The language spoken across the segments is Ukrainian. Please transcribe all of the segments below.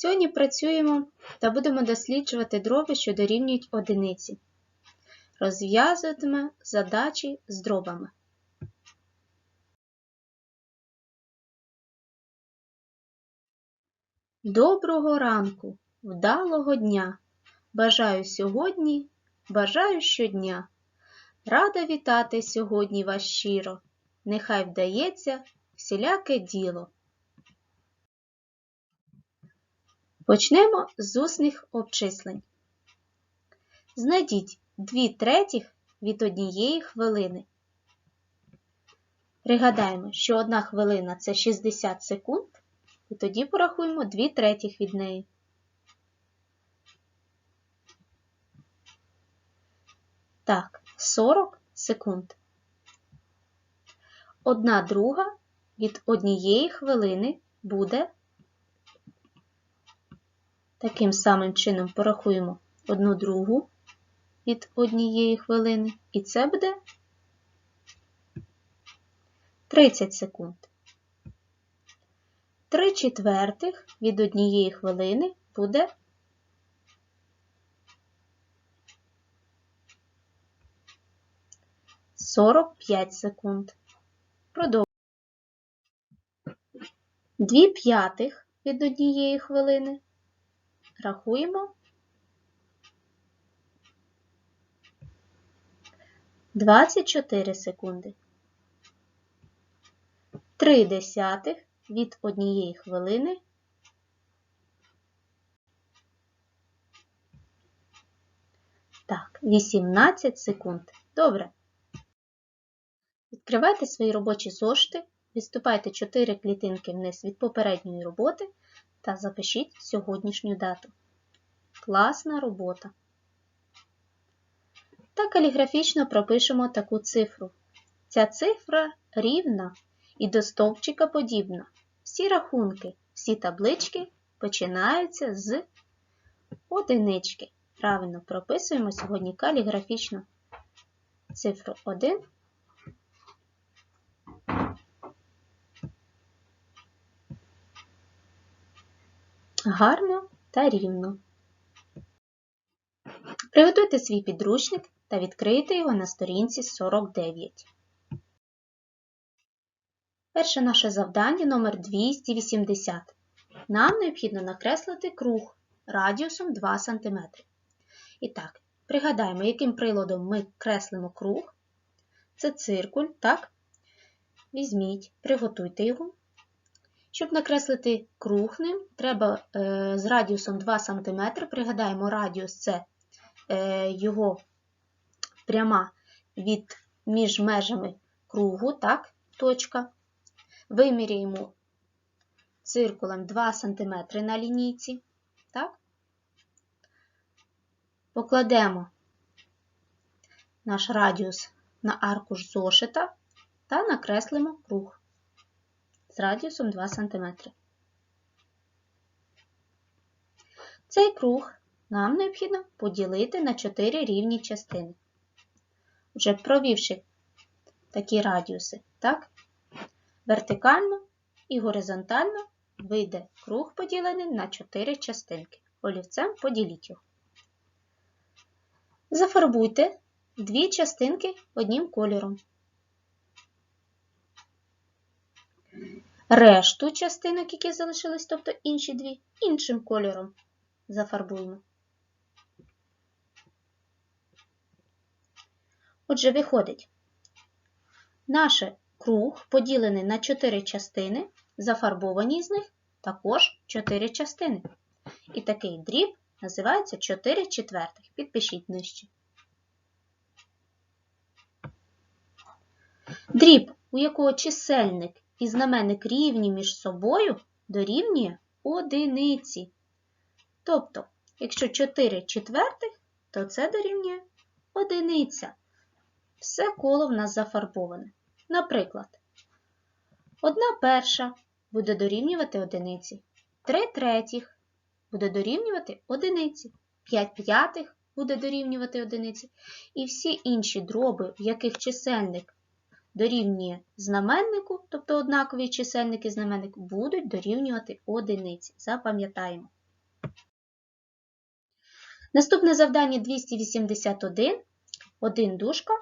Сьогодні працюємо та будемо досліджувати дроби, що дорівнюють одиниці. Розв'язуватиме задачі з дробами. Доброго ранку, вдалого дня! Бажаю сьогодні, бажаю щодня. Рада вітати сьогодні вас щиро. Нехай вдається всіляке діло. Почнемо з усних обчислень. Знайдіть 2 третіх від однієї хвилини. Пригадаємо, що одна хвилина це 60 секунд, і тоді порахуємо 2 третіх від неї. Так, 40 секунд. Одна друга від однієї хвилини буде Таким самим чином порахуємо одну другу від однієї хвилини, і це буде 30 секунд. 3 четвертих від однієї хвилини буде 45 секунд. Продовжуємо. 2 п'ятих від однієї хвилини Рахуємо. 24 секунди. 3 десятих від однієї хвилини. Так, 18 секунд. Добре. Відкривайте свої робочі зошити, відступайте 4 клітинки вниз від попередньої роботи та запишіть сьогоднішню дату. Класна робота. Та каліграфічно пропишемо таку цифру. Ця цифра рівна і до стовпчика подібна. Всі рахунки, всі таблички починаються з одинички. Правильно прописуємо сьогодні каліграфічно цифру 1 гарно та рівно. Приготуйте свій підручник та відкрийте його на сторінці 49. Перше наше завдання номер 280. Нам необхідно накреслити круг радіусом 2 см. І так, пригадаємо, яким приладом ми креслимо круг. Це циркуль, так? Візьміть, приготуйте його. Щоб накреслити круг ним, треба е, з радіусом 2 см, пригадаємо, радіус це е, його пряма від між межами кругу, так, точка. Виміряємо циркулем 2 см на лінійці. так. Покладемо наш радіус на аркуш зошита та накреслимо круг з радіусом 2 см. Цей круг нам необхідно поділити на 4 рівні частини. Вже провівши такі радіуси, так, вертикально і горизонтально вийде круг поділений на 4 частинки. Олівцем поділіть його. Зафарбуйте дві частинки одним кольором. Решту частинок, які залишились, тобто інші дві, іншим кольором зафарбуємо. Отже, виходить, наш круг поділений на 4 частини, зафарбовані з них також 4 частини. І такий дріб називається 4 четвертих. Підпишіть нижче. Дріб, у якого чисельник і знаменник рівні між собою дорівнює одиниці. Тобто, якщо 4 четвертих, то це дорівнює одиниця. Все коло в нас зафарбоване. Наприклад, 1 перша буде дорівнювати одиниці, 3 третіх буде дорівнювати одиниці, 5 п'ятих буде дорівнювати одиниці. І всі інші дроби, в яких чисельник дорівнює знаменнику, тобто однакові чисельники знаменник, будуть дорівнювати одиниці. Запам'ятаємо. Наступне завдання 281. Один дужка.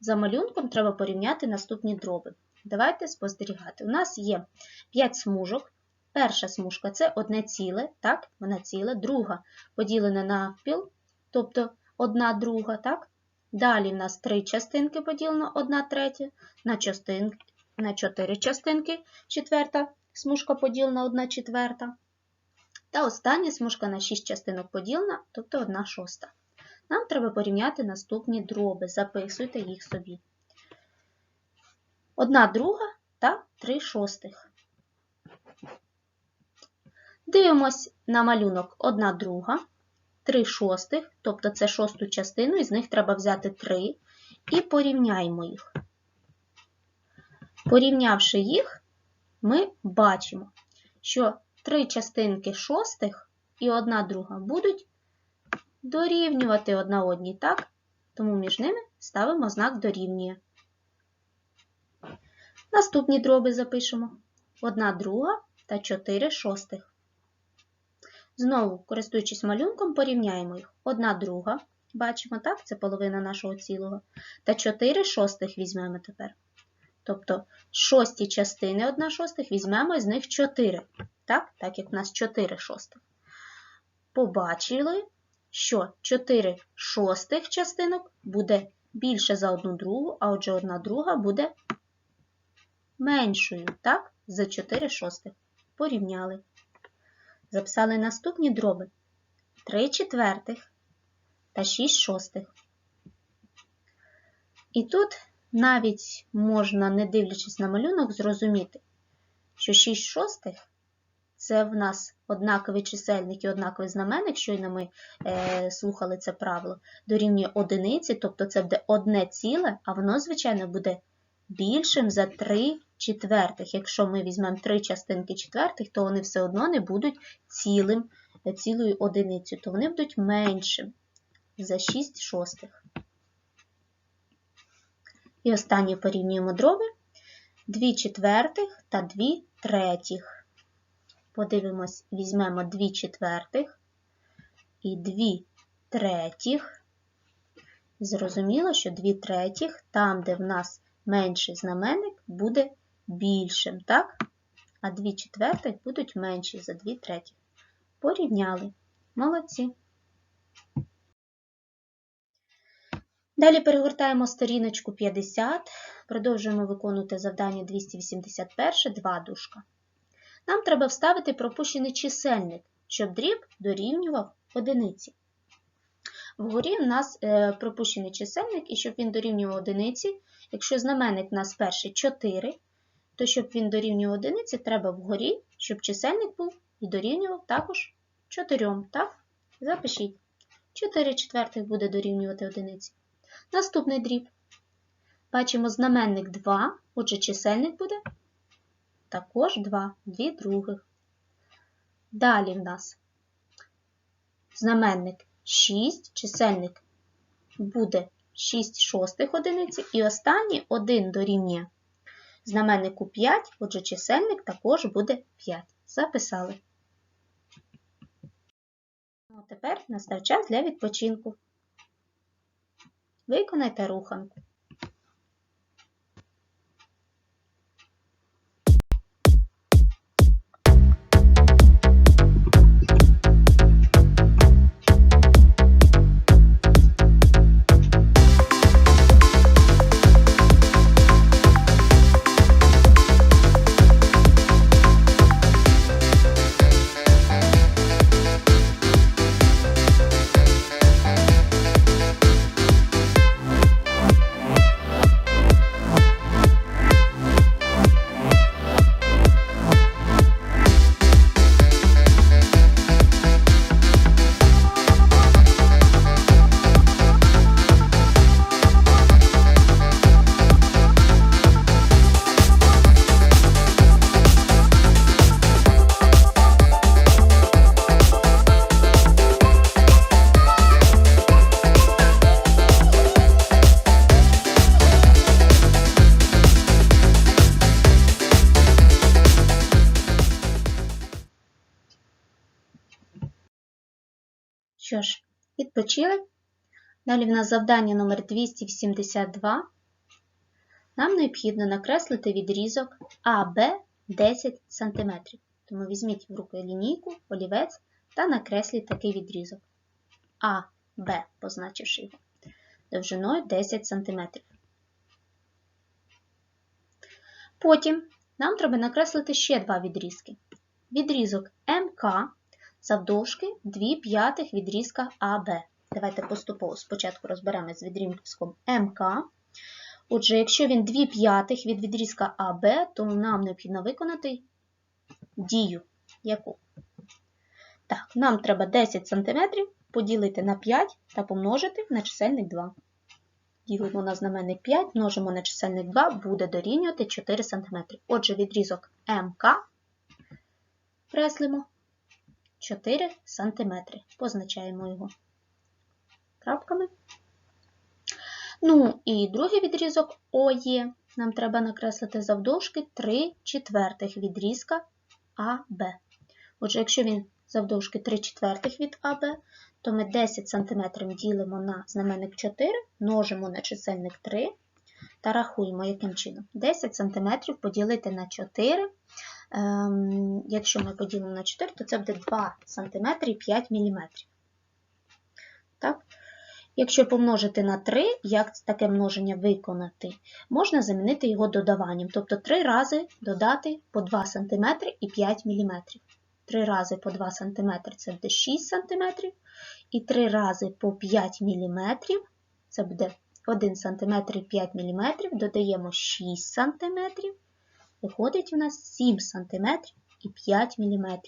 За малюнком треба порівняти наступні дроби. Давайте спостерігати. У нас є 5 смужок. Перша смужка це одне ціле, так, вона ціле, друга поділена на піл, тобто одна друга, так. Далі в нас три частинки поділено, одна третя, на, частин, на чотири частинки, четверта смужка поділена, одна четверта. Та остання смужка на 6 частинок поділена, тобто 1 шоста. Нам треба порівняти наступні дроби, записуйте їх собі. 1 друга та 3 шостих. Дивимось на малюнок 1 друга, 3 шостих, тобто це шосту частину, із них треба взяти 3 і порівняємо їх. Порівнявши їх, ми бачимо, що три частинки шостих і одна друга будуть дорівнювати одна одній, так? Тому між ними ставимо знак дорівнює. Наступні дроби запишемо. Одна друга та 4 шостих. Знову, користуючись малюнком, порівняємо їх. Одна друга, бачимо, так, це половина нашого цілого. Та 4 шостих візьмемо тепер. Тобто шості частини 1 шостих візьмемо з них 4. Так, так як в нас 4 шостих. Побачили, що 4 шостих частинок буде більше за одну другу, а отже, одна друга буде меншою, так, за 4 шостих. Порівняли. Записали наступні дроби 3 четвертих та 6 шостих. І тут навіть можна, не дивлячись на малюнок, зрозуміти, що 6 шостих це в нас однаковий чисельник і однаковий знаменник, щойно ми е, слухали це правило, дорівнює одиниці, тобто це буде одне ціле, а воно, звичайно, буде більшим за 3 четвертих. Якщо ми візьмемо 3 частинки четвертих, то вони все одно не будуть цілим, цілою одиницею, то вони будуть меншим за 6 шостих. І останнє порівнюємо дроби 2 четвертих та 2 третіх. Подивимось, візьмемо 2 четвертих і 2 третіх. Зрозуміло, що 2 третіх, там, де в нас менший знаменник, буде більшим, так? А 2 четвертих будуть менші за 2 третіх. Порівняли. Молодці. Далі перегортаємо сторіночку 50, продовжуємо виконувати завдання 281, два дужка. Нам треба вставити пропущений чисельник, щоб дріб дорівнював одиниці. Вгорі у нас е, пропущений чисельник, і щоб він дорівнював одиниці, якщо знаменник у нас перший 4, то щоб він дорівнював одиниці, треба вгорі, щоб чисельник був і дорівнював також 4. Так? Запишіть. 4 четвертих буде дорівнювати одиниці. Наступний дріб. Бачимо знаменник 2, отже, чисельник буде також 2, 2 других. Далі в нас знаменник 6, чисельник буде 6 шостих одиниці, і останній 1 дорівнює знаменнику 5, отже, чисельник також буде 5. Записали. Ну, тепер настав час для відпочинку. Виконайте руханку. Що ж, Відпочили. Далі в нас завдання номер 282. Нам необхідно накреслити відрізок АБ 10 см. Тому візьміть в руки лінійку, олівець та накресліть такий відрізок. АБ, позначивши його, довжиною 10 см. Потім нам треба накреслити ще два відрізки. Відрізок МК завдовжки 2 п'ятих відрізка АБ. Давайте поступово спочатку розберемось з відрізком МК. Отже, якщо він 2 п'ятих від відрізка АБ, то нам необхідно виконати дію. Яку? Так, нам треба 10 см поділити на 5 та помножити на чисельник 2. Ділимо на знаменник 5, множимо на чисельник 2, буде дорівнювати 4 см. Отже, відрізок МК креслимо 4 см. Позначаємо його крапками. Ну і другий відрізок ОЄ. Нам треба накреслити завдовжки 3 четвертих відрізка АБ. Отже, якщо він завдовжки 3 четвертих від АБ, то ми 10 см ділимо на знаменник 4, множимо на чисельник 3 та рахуємо, яким чином. 10 см поділити на 4. Ем, якщо ми поділимо на 4, то це буде 2 см і 5 мм. Так? Якщо помножити на 3, як таке множення виконати, можна замінити його додаванням. Тобто 3 рази додати по 2 см і 5 мм. 3 рази по 2 см це буде 6 см. І 3 рази по 5 мм, це буде 1 см і 5 мм, додаємо 6 см. Виходить у нас 7 см і 5 мм.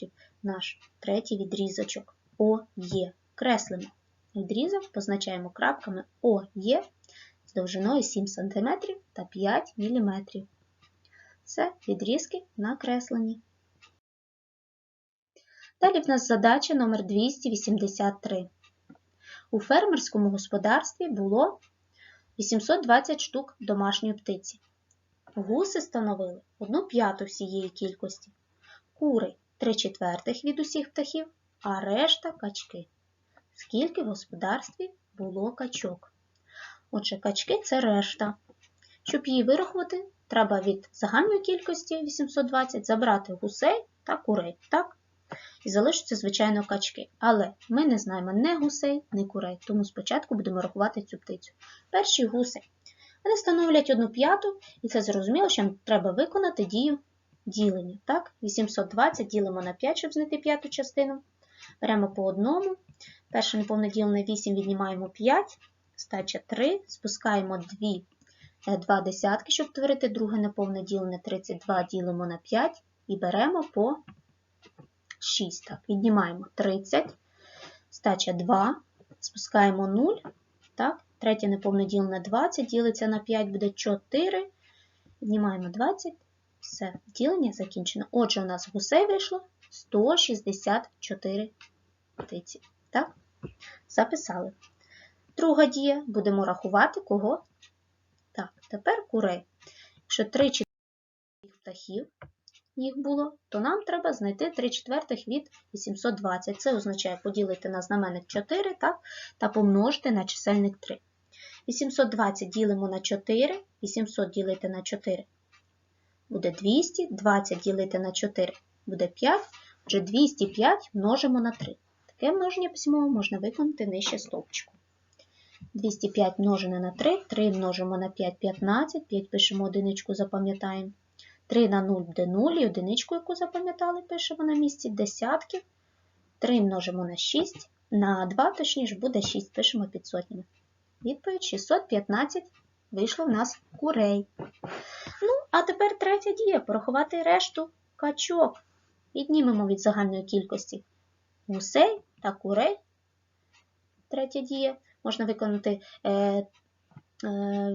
Наш третій відрізочок ОЄ. Креслимо. Відрізок позначаємо крапками ОЄ з довжиною 7 см та 5 мм. Це відрізки накреслені. Далі в нас задача номер 283. У фермерському господарстві було 820 штук домашньої птиці. Гуси становили 1 п'яту всієї кількості, кури 3 четвертих від усіх птахів, а решта качки. Скільки в господарстві було качок? Отже, качки це решта. Щоб її вирахувати, треба від загальної кількості 820 забрати гусей та курей. так? І залишаться, звичайно, качки. Але ми не знаємо ні гусей, ні курей, тому спочатку будемо рахувати цю птицю. Перші гуси. Вони становлять одну п'яту, і це зрозуміло, що нам треба виконати дію ділення. Так? 820 ділимо на 5, щоб знайти п'яту частину. Беремо по одному. Перше неповне ділене 8 віднімаємо 5, стача 3, спускаємо 2, 2 десятки, щоб творити друге неповне ділене 32 ділимо на 5 і беремо по 6. Так, Віднімаємо 30, стача 2, спускаємо 0. Так, Третє неповне ділене 20, ділиться на 5, буде 4. Віднімаємо 20. Все, ділення закінчено. Отже, у нас гусей вийшло 164 птиці. Так? Записали. Друга дія, будемо рахувати кого? Так, тепер курей. Якщо 3 четвертих птахів їх було, то нам треба знайти 3 четвертих від 820. Це означає поділити на знаменник 4 так, та помножити на чисельник 3. 820 ділимо на 4, 800 ділити на 4 буде 200, 20 ділити на 4 буде 5, отже 205 множимо на 3. Таке множення письмово можна виконати нижче стовпчику. 205 множене на 3, 3 множимо на 5 15, 5 пишемо одиничку, запам'ятаємо. 3 на 0 буде 0, і одиничку, яку запам'ятали, пишемо на місці десятки. 3 множимо на 6, на 2, точніше, буде 6, пишемо під сотнями. Відповідь 615 вийшло в нас курей. Ну, а тепер третя дія порахувати решту качок. Віднімемо від загальної кількості гусей та курей. Третя дія. Можна виконати е, е,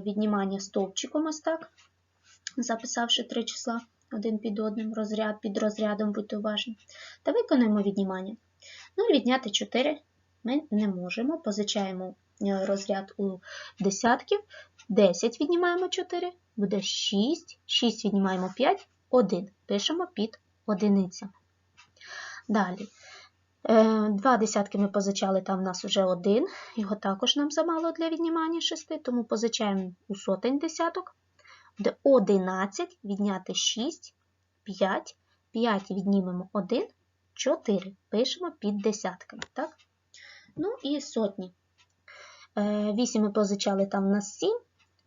віднімання стовпчиком ось так, записавши три числа один під одним, розряд під розрядом, будьте уважні. Та виконуємо віднімання. Ну, відняти 4 ми не можемо. Позичаємо розряд у десятків. 10 віднімаємо 4, буде 6, 6 віднімаємо 5, 1. Пишемо під одиниця. Далі. Е, Два десятки ми позичали, там в нас вже один. Його також нам замало для віднімання 6, тому позичаємо у сотень десяток. Буде 11 відняти 6, 5. 5 віднімемо 1, 4. Пишемо під десятками. Так? Ну і сотні. 8 ми позичали там в нас 7.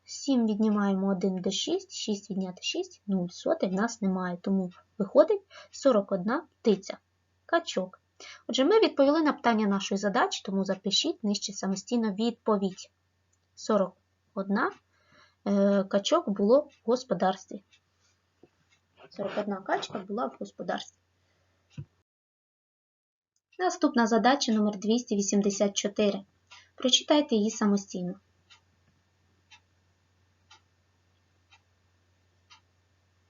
7 віднімаємо 1 до 6, 6 відняти 6, 0 сотень в нас немає, тому виходить 41 птиця. Качок. Отже, ми відповіли на питання нашої задачі, тому запишіть нижче самостійно відповідь. 41 е, качок було в господарстві. 41 качка була в господарстві. Наступна задача номер 284. Прочитайте її самостійно.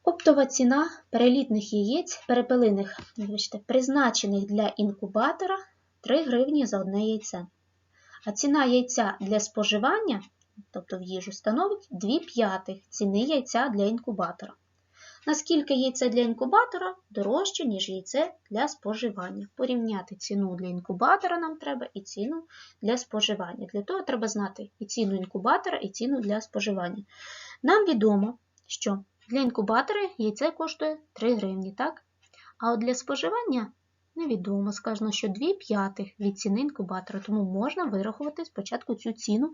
Оптова ціна перелітних яєць, перепелиних, вибачте, призначених для інкубатора 3 гривні за одне яйце. А ціна яйця для споживання, тобто в їжу, становить 2 п'ятих ціни яйця для інкубатора. Наскільки яйце для інкубатора дорожче, ніж яйце для споживання. Порівняти ціну для інкубатора нам треба і ціну для споживання. Для того треба знати і ціну інкубатора, і ціну для споживання. Нам відомо, що для інкубатора яйце коштує 3 гривні, так? А от для споживання невідомо. Сказано, що 2 п'ятих від ціни інкубатора, тому можна вирахувати спочатку цю ціну,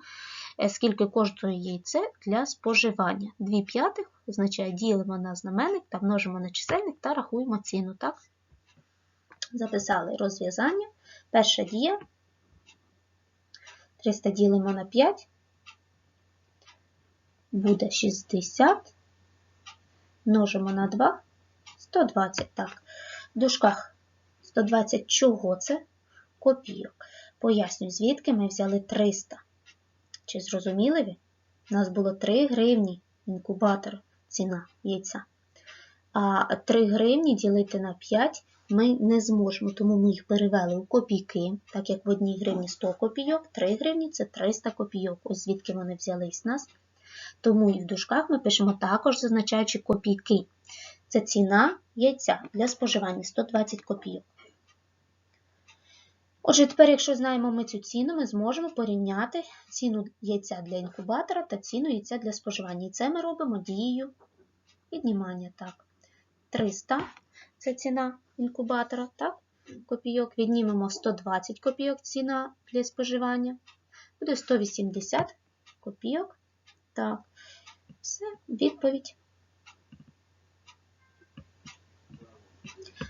е, скільки коштує яйце для споживання. 2 п'ятих означає ділимо на знаменник та множимо на чисельник та рахуємо ціну. так? Записали розв'язання. Перша дія. 300 ділимо на 5. Буде 60 множимо на 2, 120. Так, в дужках 120 чого це? Копійок. Пояснюю, звідки ми взяли 300. Чи зрозуміли ви? У нас було 3 гривні інкубатор, ціна яйця. А 3 гривні ділити на 5 ми не зможемо, тому ми їх перевели у копійки, так як в одній гривні 100 копійок, 3 гривні це 300 копійок. Ось звідки вони взялись нас. Тому і в дужках ми пишемо також зазначаючи копійки. Це ціна яйця для споживання 120 копійок. Отже, тепер, якщо знаємо ми цю ціну, ми зможемо порівняти ціну яйця для інкубатора та ціну яйця для споживання. І це ми робимо дією віднімання. Так. 300 це ціна інкубатора, так? копійок. Віднімемо 120 копійок ціна для споживання. Буде 180 копійок. Так, все, відповідь.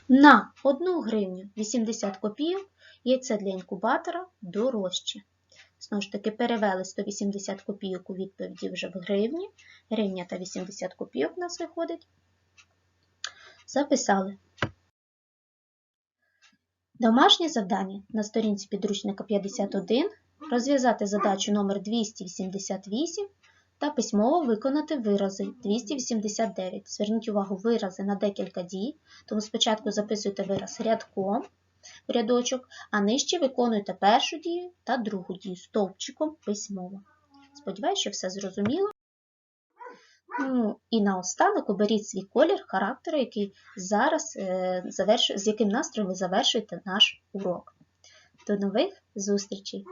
На 1 гривню 80 копійок яйце для інкубатора дорожче. Знову ж таки, перевели 180 копійок у відповіді вже в гривні. Гривня та 80 копійок у нас виходить. Записали. Домашнє завдання на сторінці підручника 51 розв'язати задачу номер 288 та письмово виконати вирази 289. Зверніть увагу вирази на декілька дій, тому спочатку записуйте вираз рядком рядочок, а нижче виконуйте першу дію та другу дію стовпчиком письмово. Сподіваюся, що все зрозуміло. Ну, і наостанок оберіть свій колір характеру, який зараз, е, з яким настроєм ви завершуєте наш урок. До нових зустрічей!